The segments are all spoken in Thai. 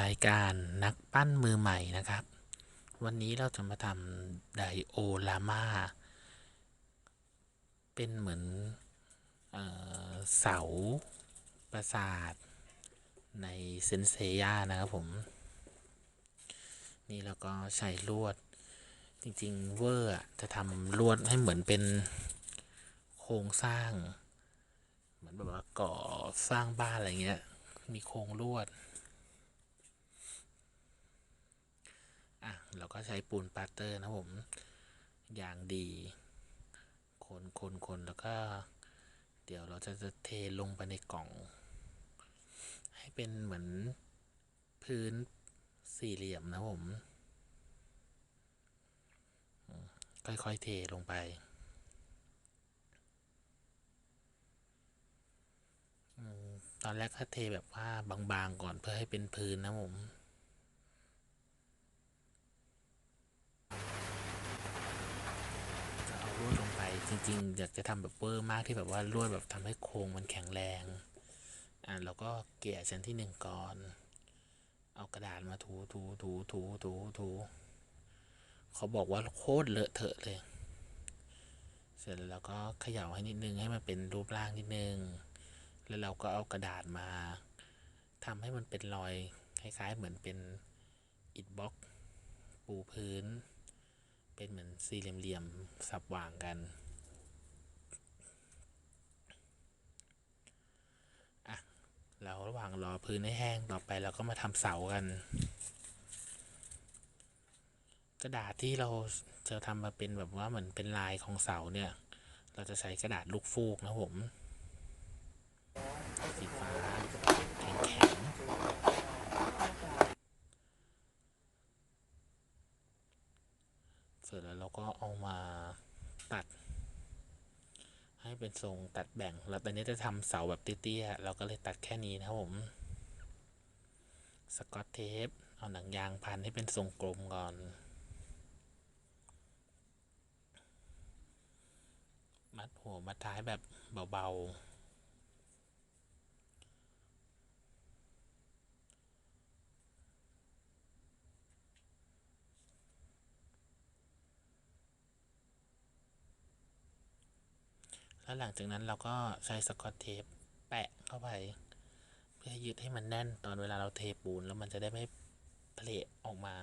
รายการนักปั้นมือใหม่นะครับ วันนี้เราจะมาทำไดโอลามาเป็นเหมือนเออเสาประสาทในเซนเซยานะครับผม นี่เราก็ใช้ลวด จริงๆเวอร์จะทำลวดให้เหมือนเป็นโครงสร้าง เหมือนแบบว่าก่อสร้างบ้านอะไรเงี้ย มีโครงลวด อะเราก็ใช้ปูนปาเตอร์นะผมอย่างดี คนคนคนแล้วก็ เดี๋ยวเราจะจะเทลงไปในกล่อง ให้เป็นเหมือนพื้นสี่เหลี่ยมนะผม ค่อยๆเทลงไป ตอนแรกก็เทแบบว่าบางๆก่อนเพื่อให้เป็นพื้นนะผม ก็เอาลวดลงไป จริง ๆ อยากจะทำแบบเวอร์มากที่แบบว่าลวดแบบทำให้โครงมันแข็งแรง อ่าเราก็เกลี่ยชั้นที่หนึ่งก่อน เอากระดาษมาถูถูถูถูถูถูเขาบอกว่าโคตรเลอะเทอะเลย เสร็จแล้วก็เขย่าให้นิดนึงให้มันเป็นรูปร่างนิดนึง แล้วเราก็เอากระดาษมาทำให้มันเป็นรอยคล้ายๆ เหมือนเป็นอิฐบล็อกปูพื้น เป็นเหมือนสี่เหลี่ยมๆสับวางกัน อะ เราระหว่างรอพื้นให้แห้งต่อไปเราก็มาทำเสากัน กระดาษที่เราจะทำมาเป็นแบบว่าเหมือนเป็นลายของเสาเนี่ย เราจะใช้กระดาษลูกฟูกนะผมสีฟ้าแข็งแข็งเสร็จแล้วเราก็เอามาตัด ให้เป็นทรงตัดแบ่ง แล้วตอนนี้จะทำเสาแบบเตี้ยๆ เราก็เลยตัดแค่นี้นะครับผม สกอตเทป เอาหนังยางพันให้เป็นทรงกลมก่อน มัดหัวมัดท้ายแบบเบาๆ แล้วหลังจากนั้นเราก็ใช้สกอตเทปแปะเข้าไป เพื่อยึดให้มันแน่นตอนเวลาเราเทปูนแล้วมันจะได้ไม่เพลออกมา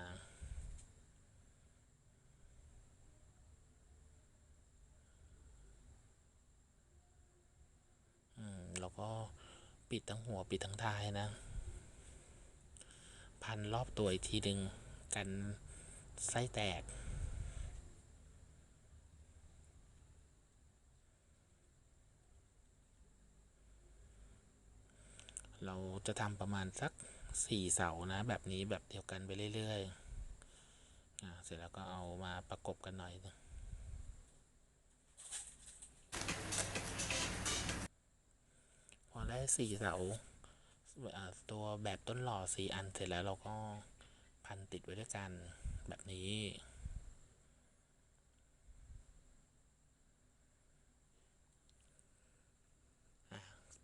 อืมแล้วก็ปิดทั้งหัวปิดทั้งท้ายนะ พันรอบตัวอีกทีหนึ่งกันไส้แตก เราจะทำประมาณสักสี่เสานะ แบบนี้แบบเดียวกันไปเรื่อยๆเสร็จแล้วก็เอามาประกบกันหน่อยนะพอได้สี่เสาตัวแบบต้นหล่อสี่อันเสร็จแล้วเราก็พันติดไว้ด้วยกันแบบนี้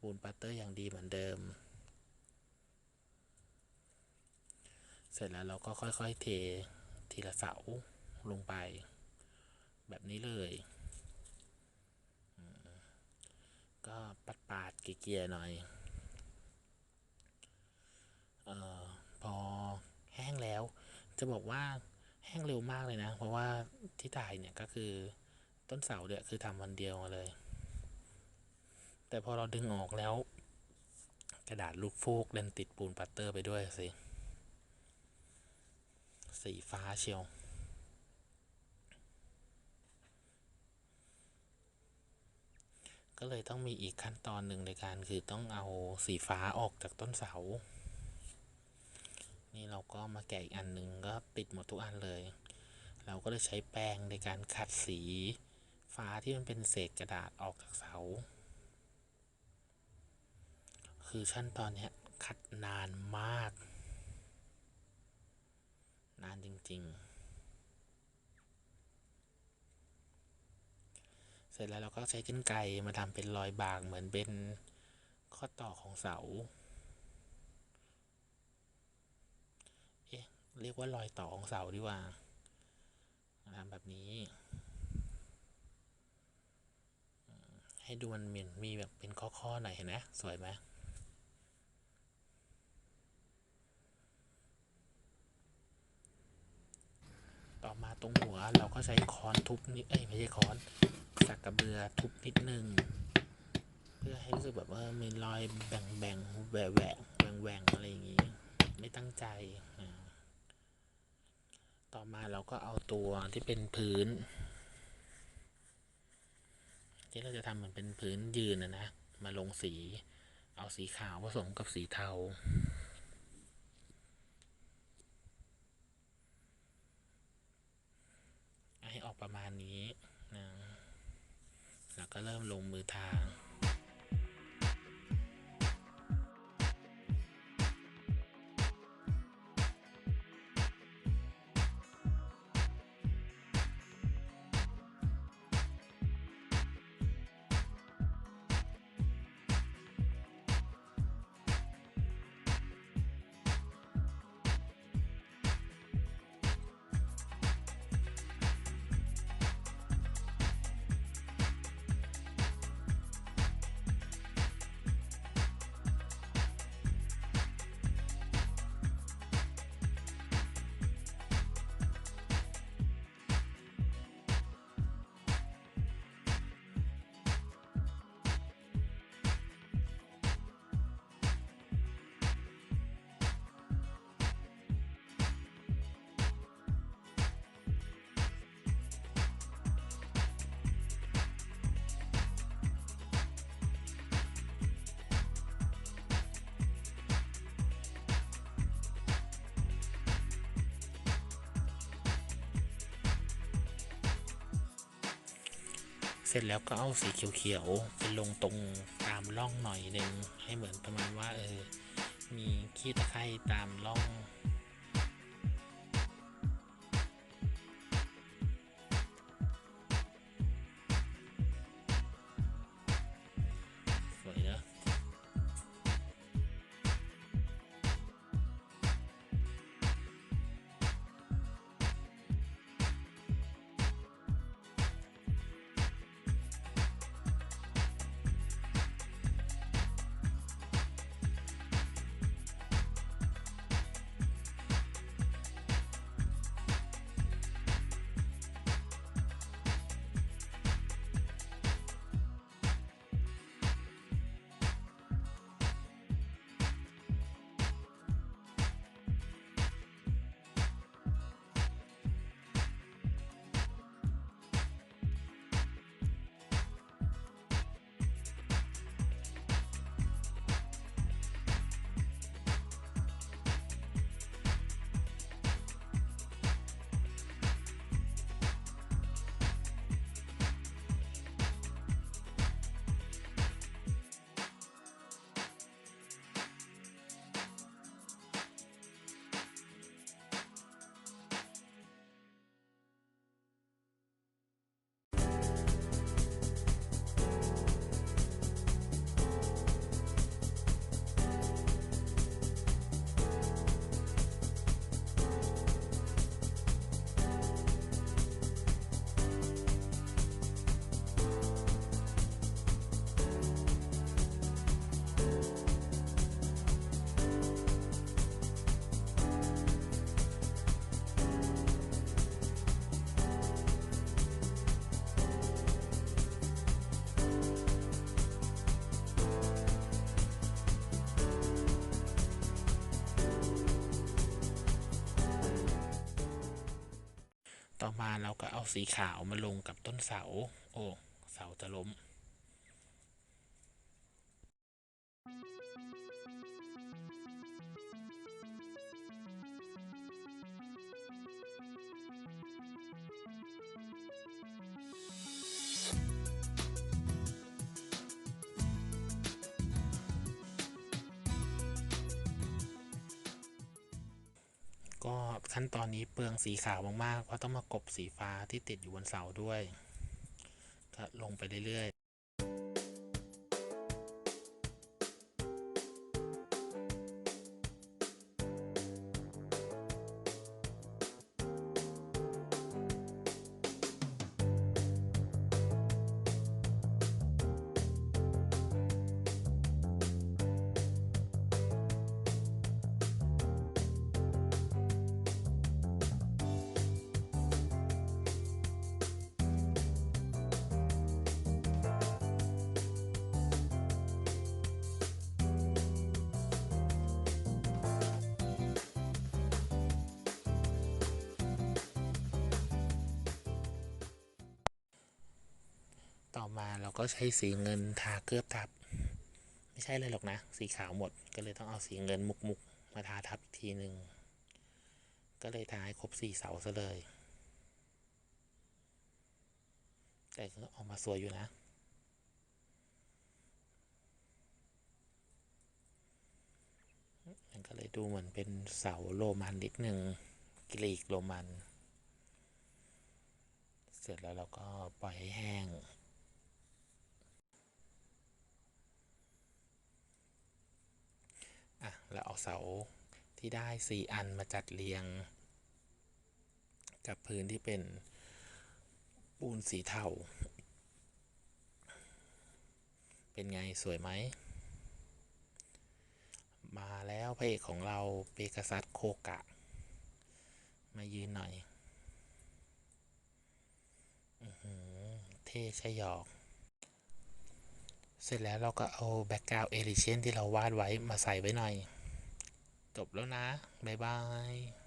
ปูนปัตเตอร์อย่างดีเหมือนเดิม เส ร็จแล้วเราก็ค่อยๆเททีละเสาลงไป แบบนี้เลยก็ปัดปาดเกลี่ยๆหน่อยเออพอแห้งแล้ว จะบอกว่าแห้งเร็วมากเลยนะ เพราะว่าที่ถ่ายเนี่ยก็คือต้นเสาเนี่ยคือทำวันเดียวมาเลย แต่พอเราดึงออกแล้ว กระดาษลูกฟูกเดันติดปูนปัตเตอร์ไปด้วยสิ สีฟ้าเชียวก็เลยต้องมีอีกขั้นตอนหนึ่งในการคือต้องเอาสีฟ้าออกจากต้นเสา นี่เราก็มาแกะอีกอันหนึ่งก็ติดหมดทุกอันเลย เราก็เลยใช้แป้งในการขัดสีฟ้าที่มันเป็นเศษกระดาษออกจากเสา คือขั้นตอนนี้ขัดนานมาก จริง ๆ เสร็จแล้วเราก็ใช้กรรไกรมาทำเป็นรอยบากเหมือนเป็นข้อต่อของเสา เอ๊ะ เรียกว่ารอยต่อของเสาดีกว่าทำแบบนี้ ให้ดูมันมีมีแบบเป็นข้อๆหน่อยเห็นไหมสวยไหม ตรงหัวเราก็ใช้ค้อนทุบนิดเอ้ยไม่ใช่ค้อนสักกระเบือทุบนิดนึง เพื่อให้รู้สึกแบบว่ามีรอยแบ่งแบ่งแหวะแหวะแหว่งแหว่งอะไรอย่างงี้ ไม่ตั้งใจ ต่อมาเราก็เอาตัวที่เป็นพื้น ที่เราจะทำเหมือนเป็นพื้นยืนนะนะมาลงสี เอาสีขาวผสมกับสีเทา ให้ออกประมาณนี้นะแล้ว ก็เริ่มลงมือทาง เสร็จแล้วก็เอาสีเขียวๆไปลงตรงตามร่องหน่อยหนึ่งให้เหมือนประมาณว่าเออมีขี้ตะไคร่ตามร่อง ต่อมาเราก็เอาสีขาวมาลงกับต้นเสา โอ้ เสาจะล้ม ก็ขั้นตอนนี้เปลืองสีขาวมากๆ เพราะต้องมากบสีฟ้าที่ติดอยู่บนเสาด้วยก็ลงไปเรื่อยๆ มาเราก็ใช้สีเงินทาเคลือบทับ ไม่ใช่เลยหรอกนะ สีขาวหมดก็เลยต้องเอาสีเงินมุกๆมาทาทับอีกทีหนึ่งก็เลยทาให้ครบสี่เสาซะเลย แต่ก็ออกมาสวยอยู่นะมันก็เลยดูเหมือนเป็นเสาโรมันนิดหนึ่งกรีกโรมัน เสร็จแล้วเราก็ปล่อยให้แห้ง อะ แล้ว เสาที่ได้สี่อันมาจัดเรียง กับพื้นที่เป็นปูนสีเทา เป็นไงสวยไหม มาแล้วพระเอกของเราเปกซัสโคกะ มายืนหน่อยอเท่ใช่หยอก เสร็จแล้วเราก็เอาแบ็กกราวด์เอลิเชนที่เราวาดไว้มาใส่ไว้หน่อย จบแล้วนะ บ๊ายบาย